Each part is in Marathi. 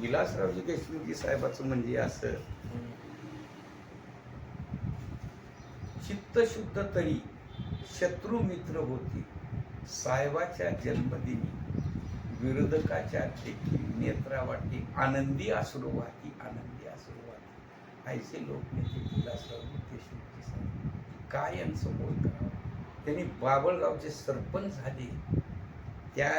विलासरावजी देशमुखजी साहेबाचं म्हणजे असं. चित्त शुद्ध तरी शत्रू मित्र होती. साहेबाच्या जन्मदिनी विरोधकाच्या देखील नेत्रावाटी आनंदी अश्रू वाहती आनंदी अश्रू वाहती ऐसे लोकनेते विलासराव देशमुखजी साहेब. काय यांचं बोल करावं? त्यांनी बाबळगावचे सरपंच झाले. त्या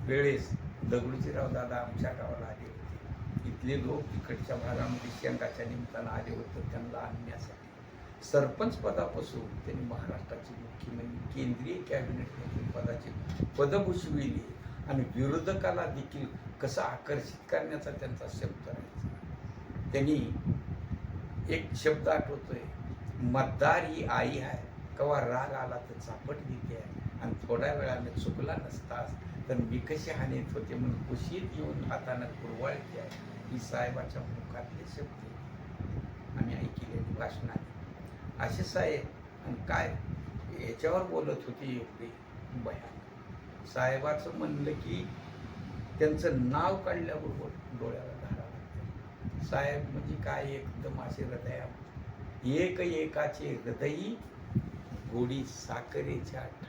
वेळेस दगडूजीराव दादा आमच्या गावाला आले होते. इथले लोक इकडच्या भागामध्ये शेंगाच्या निमित्तानं आले होते त्यांना आणण्यासाठी. सरपंच पदापासून त्यांनी महाराष्ट्राचे मुख्यमंत्री केंद्रीय कॅबिनेट मंत्री पदाचे पद भूषविली आणि विरोधकाला देखील कसं आकर्षित करण्याचा त्यांचा शब्द राहायचा. त्यांनी एक शब्द आठवतोय मतदार ही आई आहे कवा राग आला तर चापट घेते आहे आणि थोड्या वेळाने चुकला नसतास तर मी कशी हानीत होते म्हणून कुशीत येऊन हातानं कुरवाळते आहे ही साहेबाच्या मुखातले शब्द आम्ही ऐकलेली भाषणात असे साहेब आणि काय? याच्यावर बोलत होती एवढी. भयान साहेबाचं म्हणलं की त्यांचं नाव काढल्याबरोबर डोळ्याला धारा लागते. साहेब म्हणजे काय? एकदम असे हृदया एक एकाचे हृदयी गोडी साखरेच्या ठाई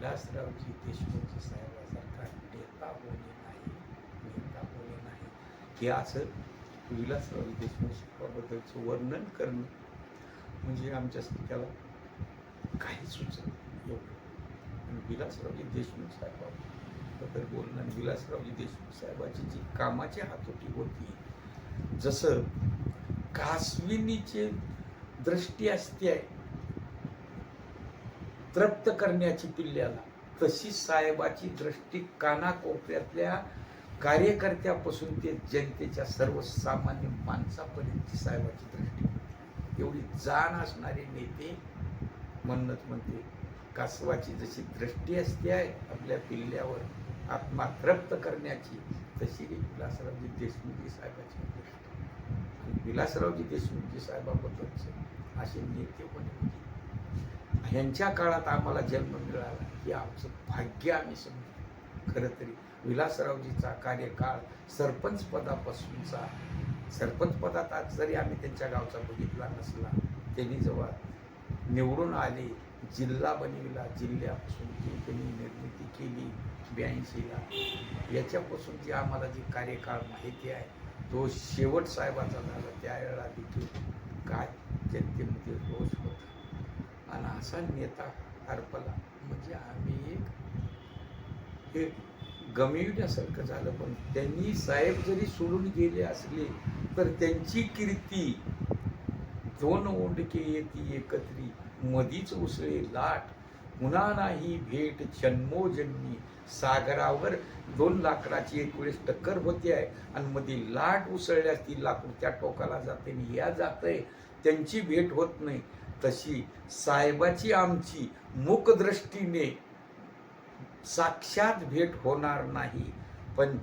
विलासरावजी देशमुखजी साहेबासारखा नेता कोणी नाही नेता कोणी नाही. हे असं विलासरावजी देशमुख साहेबाबद्दलचं वर्णन करणं म्हणजे आमच्यासाठी त्याला काही सुचत नाही एवढं. आणि विलासरावजी देशमुख साहेबाबद्दल बोलणं आणि विलासरावजी देशमुख साहेबाची जी कामाची हातोटी होती जसं कासविनीचे दृष्टी असते तृप्त करण्याची पिल्ल्याला तशी साहेबाची दृष्टी कानाकोपऱ्यातल्या कार्यकर्त्यापासून ते जनतेच्या सर्वसामान्य माणसापर्यंतची साहेबाची दृष्टी होती. एवढी जाण असणारे नेते म्हणत म्हणते कासवाची जशी दृष्टी असते आहे आपल्या पिल्ल्यावर आत्मा तृप्त करण्याची तशी विलासरावजी देशमुखजी साहेबाची दृष्टी आणि विलासरावजी देशमुखजी साहेबाबद्दलचे असे नेते पण म्हणजे ह्यांच्या काळात आम्हाला जन्म मिळाला हे आमचं भाग्य आम्ही समजतो. खरं तरी विलासरावजीचा कार्यकाळ सरपंच पदापासूनचा सरपंच पदात आज जरी आम्ही त्यांच्या गावचा बघितला नसला त्यांनी जेव्हा निवडून आले जिल्हा बनविला जिल्ह्यापासून जी त्यांनी निर्मिती केली ब्याऐंशीला याच्यापासून जी आम्हाला जी कार्यकाळ माहिती आहे तो शेवट साहेबाचा झाला. त्यावेळेला देखील काय जनतेमध्ये रोष होता. आणि असा नेता हरपला. म्हणजे आम्ही एक हे गमिवण्यासारखं झालं. पण त्यांनी साहेब जरी सोडून गेले असले तर त्यांची कीर्ती दोन ओंडके येती एकत्री मधीच उसळे लाट. पुन्हा नाही भेट जन्मोजन्मी. सागरावर दोन लाकडाची एक वेळेस टक्कर होते आहे. आणि मध्ये लाट उसळल्यास ती लाकूड त्या टोकाला जाते आणि या जाते त्यांची भेट होत नाही. तशी साहेबाची आमची मुखदृष्टीने साक्षात भेट होणार नाही. पण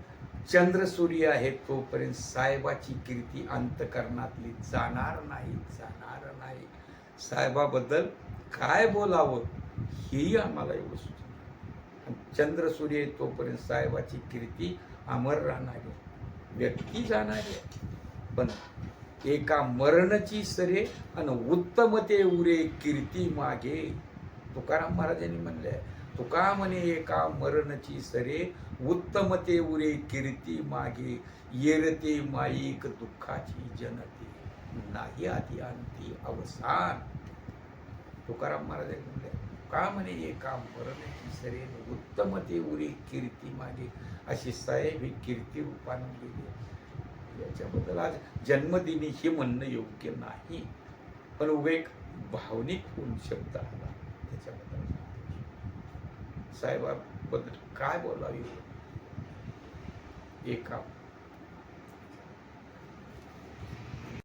चंद्र सूर्य आहे तोपर्यंत साहेबाची कीर्ती अंतकरणातली जाणार नाही जाणार नाही. साहेबाबद्दल काय बोलावं हेही आम्हाला एवढं सुचत चंद्र सूर्य आहे तोपर्यंत साहेबाची कीर्ती अमर राहणार आहे. व्यक्ती जाणार आहे. पण एका मरणची सरे आणि उत्तमते उरे कीर्ती मागे. तुकाराम महाराजांनी म्हणले तुका म्हणे एका मरणची सरे उत्तमते उरे कीर्ती मागे येरते माईक दुःखाची जनते. नाही आधी अंती अवसान. तुकाराम महाराजांनी म्हणले का म्हणे एका मरणची सरे उत्तमते उरे कीर्ती मागे. अशी साहेब ही कीर्ती रूपानं गेली. याच्याबद्दल आज जन्मदिनी हे म्हणणं योग्य नाही. पण उभे एक भावनिक होऊन शब्द आला त्याच्याबद्दल. साहेबाबद्दल काय बोलावी? एका